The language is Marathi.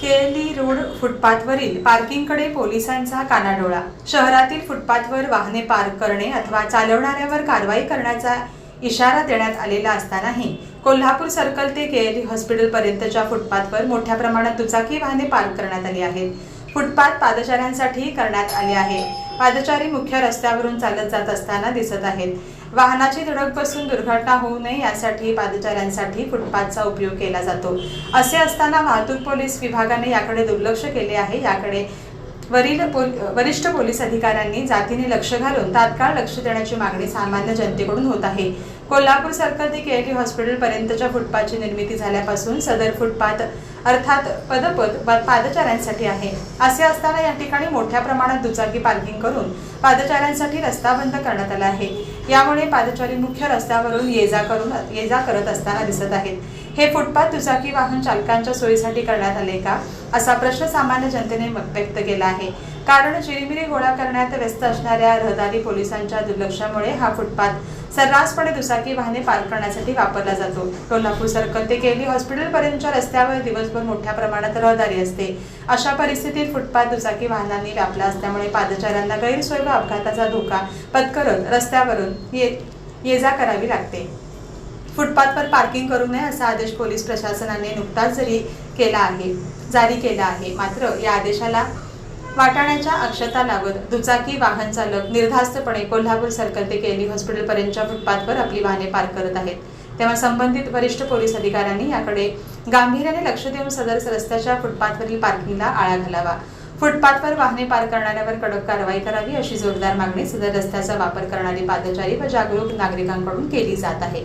केएलई रोड फुटपाथवरील पार्किंगकडे पोलिसांचा कानाडोळा. शहरातील फुटपाथवर वाहने पार्क करणे अथवा चालवणाऱ्यावर कारवाई करण्याचा इशारा देण्यात आलेला असतानाही कोल्हापूर सर्कल ते केएलई हॉस्पिटलपर्यंतच्या फुटपाथवर मोठ्या प्रमाणात दुचाकी वाहने पार्क करण्यात आली आहेत. फुटपाथ पादचाऱ्यांसाठी करण्यात आले आहे. पादचारी मुख्य रस्त्यावरून चालत जात असताना दिसत आहेत. वाहनाची धडक बसून दुर्घटना होऊ नये यासाठी पादचाऱ्यांसाठी फुटपाथचा उपयोग केला जातो. असे असताना वाहतूक पोलीस विभागाने याकडे दुर्लक्ष केले आहे. याकडे वरील पोल वरिष्ठ पोलीस अधिकाऱ्यांनी जातीने लक्ष घालून तात्काळ लक्ष देण्याची मागणी सामान्य जनतेकडून होत आहे. कोल्हापूर सर्कल ते केएलई हॉस्पिटल हॉस्पिटलपर्यंतच्या फुटपाथची निर्मिती झाल्यापासून सदर फुटपाथ अर्थात पदपथ पादचाऱ्यांसाठी आहे. असे असताना या ठिकाणी मोठ्या प्रमाणात दुचाकी पार्किंग करून पादचाऱ्यांसाठी रस्ता बंद करण्यात आला आहे. यामुळे पादचारी मुख्य रस्त्यावरून ये जा करून ये जा करत असताना दिसत आहेत. हे फुटपाथ दुचाकी वाहन चालकांच्या सोयीसाठी करण्यात आले का? असा प्रश्न सामान्य जनतेने व्यक्त केला आहे. कारण चिरीमिरी गोळा करण्यात व्यस्त असणाऱ्या रहदारी पोलिसांच्या दुर्लक्षामुळे हा फुटपाथ सर्रासपणे दुचाकी वाहने पार्क करण्यासाठी वापरला जातो. कोल्हापूर सर्कल ते केली हॉस्पिटलपर्यंतच्या रस्त्यावर दिवसभर मोठ्या प्रमाणात रहदारी असते. अशा परिस्थितीत फुटपाथ दुचाकी वाहनांनी व्यापला असल्यामुळे पादचाऱ्यांना गैरसोय व अपघाताचा धोका पत्करत रस्त्यावरून ये ये जा करावी लागते. फुटपाथवर पार्किंग करू नये असा आदेश पोलीस प्रशासनाने नुकताच जरी केला आहे. जारी केला आहे. मात्र या आदेशाला वाटाण्याच्या अक्षता लागत दुचाकी वाहन चालक निर्धास्तपणे कोल्हापूर सर्कल ते केली हॉस्पिटलपर्यंतच्या फुटपाथवर आपली वाहने पार्क करत आहेत. तेव्हा संबंधित वरिष्ठ पोलीस अधिकाऱ्यांनी याकडे गांभीर्याने लक्ष देऊन सदर रस्त्याच्या फुटपाथवरील पार्किंगला आळा घालावा. फुटपाथवर वाहने पार्क करणाऱ्यावर कडक कारवाई करावी अशी जोरदार मागणी सदर रस्त्याचा वापर करणारी पादचारी व जागरूक नागरिकांकडून केली जात आहे.